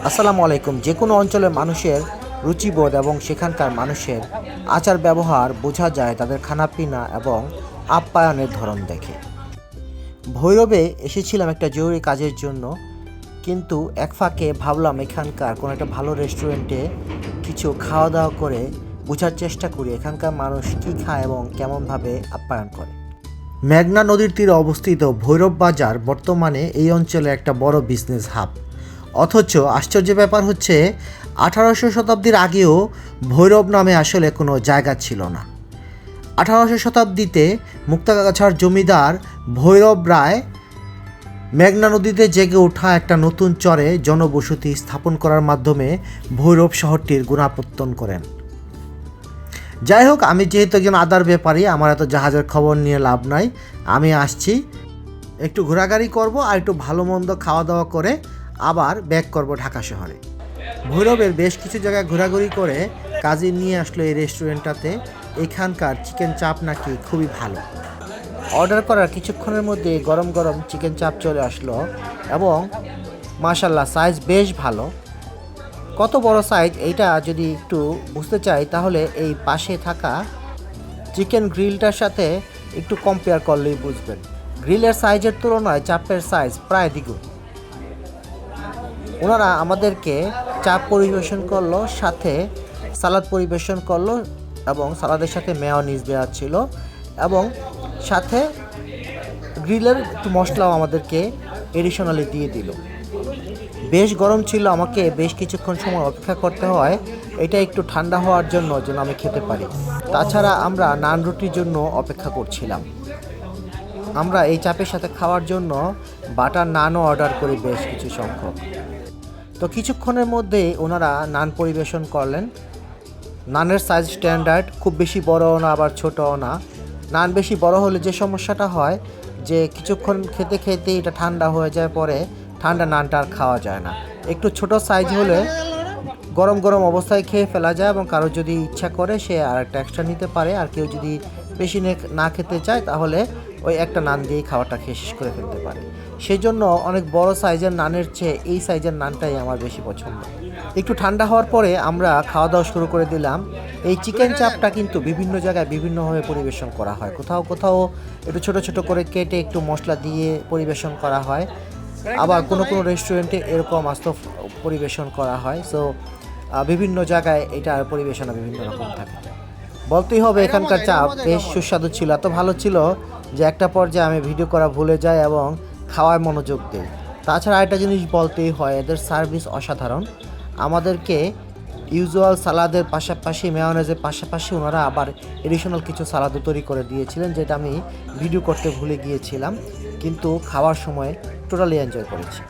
আসসালামু আলাইকুম। যে কোনো অঞ্চলের মানুষের রুচিবোধ এবং সেখানকার মানুষের আচার ব্যবহার বোঝা যায় তাদের খানাপিনা এবং আপ্যায়নের ধরন দেখে। ভৈরবে এসেছিলাম একটা জরুরি কাজের জন্য, কিন্তু এক ফাঁকে ভাবলাম এখানকার কোনো একটা ভালো রেস্টুরেন্টে কিছু খাওয়া দাওয়া করে বোঝার চেষ্টা করি, এখানকার মানুষ কী খায় এবং কেমনভাবে আপ্যায়ন করে। মেঘনা নদীর তীরে অবস্থিত ভৈরব বাজার বর্তমানে এই অঞ্চলে একটা বড় বিজনেস হাব অথচ আশ্চর্য ব্যাপার হচ্ছে, আঠারোশো শতাব্দীর আগেও ভৈরব নামে আসলে কোনো জায়গা ছিল না। আঠারোশো শতাব্দীতে মুক্তাগাছার জমিদার ভৈরব রায় মেঘনা নদীতে জেগে ওঠা একটা নতুন চরে জনবসতি স্থাপন করার মাধ্যমে ভৈরব শহরটির গুণাপত্তন করেন। যাই হোক, আমি যেহেতু একজন আদার ব্যাপারী, আমার এত জাহাজের খবর নিয়ে লাভ নাই। আমি আসছি, একটু ঘোরাঘুরি করব আর একটু ভালো মন্দ খাওয়া দাওয়া করে আবার ব্যাক করব ঢাকা শহরে। ভৈরবের বেশ কিছু জায়গায় ঘোরাঘুরি করে কাজে নিয়ে আসলো এই রেস্টুরেন্টটাতে। এখানকার চিকেন চাপ নাকি খুবই ভালো। অর্ডার করার কিছুক্ষণের মধ্যে গরম গরম চিকেন চাপ চলে আসলো এবং মাশাল্লাহ সাইজ বেশ ভালো। কত বড় সাইজ এইটা যদি একটু বুঝতে চাই তাহলে এই পাশে থাকা চিকেন গ্রিলটার সাথে একটু কম্পেয়ার করলেই বুঝবেন। গ্রিলের সাইজের তুলনায় চাপের সাইজ প্রায় দ্বিগুণ। ওনারা আমাদেরকে চাপ পরিবেশন করল, সাথে সালাদ পরিবেশন করল এবং সালাদের সাথে মেয়নিজ দেওয়া ছিল এবং সাথে গ্রিলের একটু মশলাও আমাদেরকে এডিশনালি দিয়ে দিল। বেশ গরম ছিল, আমাকে বেশ কিছুক্ষণ সময় অপেক্ষা করতে হয়। এটা একটু ঠান্ডা হওয়ার জন্য যেন আমি খেতে পারি। তাছাড়া আমরা নান রুটির জন্য অপেক্ষা করছিলাম। আমরা এই চাপের সাথে খাওয়ার জন্য বাটার নানও অর্ডার করি বেশ কিছু সংখ্যক। তো কিছুক্ষণের মধ্যেই ওনারা নান পরিবেশন করলেন। নানের সাইজ স্ট্যান্ডার্ড খুব বেশি বড়ও না, আবার ছোটও না। নান বেশি বড় হলে যে সমস্যাটা হয়, যে কিছুক্ষণ খেতে খেতে এটা ঠান্ডা হয়ে যায়, পরে ঠান্ডা নানটা আর খাওয়া যায় না। একটু ছোট সাইজ হলে গরম গরম অবস্থায় খেয়ে ফেলা যায় এবং কারও যদি ইচ্ছা করে সে আর একটা এক্সট্রা নিতে পারে। আর কেউ যদি বেশি না খেতে চায়, তাহলে ওই একটা নান দিয়েই খাওয়াটা খেয়ে শেষ করে ফেলতে পারে। সেই জন্য অনেক বড় সাইজের নানের চেয়ে এই সাইজের নানটাই আমার বেশি পছন্দ। একটু ঠান্ডা হওয়ার পরে আমরা খাওয়া দাওয়া শুরু করে দিলাম। এই চিকেন চাপটা কিন্তু বিভিন্ন জায়গায় বিভিন্নভাবে পরিবেশন করা হয়। কোথাও কোথাও একটু ছোট ছোট করে কেটে একটু মশলা দিয়ে পরিবেশন করা হয়। আবার কোনো কোনো রেস্টুরেন্টে এরকম আস্ত পরিবেশন করা হয়। সো বিভিন্ন জায়গায় এটার পরিবেশনা বিভিন্ন রকম থাকে। বলতেই হবে এখানকার চাপ বেশ সুস্বাদু ছিল, এত ভালো ছিল যে একটা পর্যায়ে আমি ভিডিও করা ভুলে যাই এবং খাওয়ায় মনোযোগ দিই। তাছাড়া আরেকটা জিনিস বলতেই হয়, এদের সার্ভিস অসাধারণ। আমাদেরকে ইউজুয়াল সালাদের পাশাপাশি মেয়নেজের পাশাপাশি ওনারা আবার এডিশনাল কিছু সালাদও তৈরি করে দিয়েছিলেন, যেটা আমি ভিডিও করতে ভুলে গিয়েছিলাম। কিন্তু খাওয়ার সময় টোটালি এনজয় করেছি।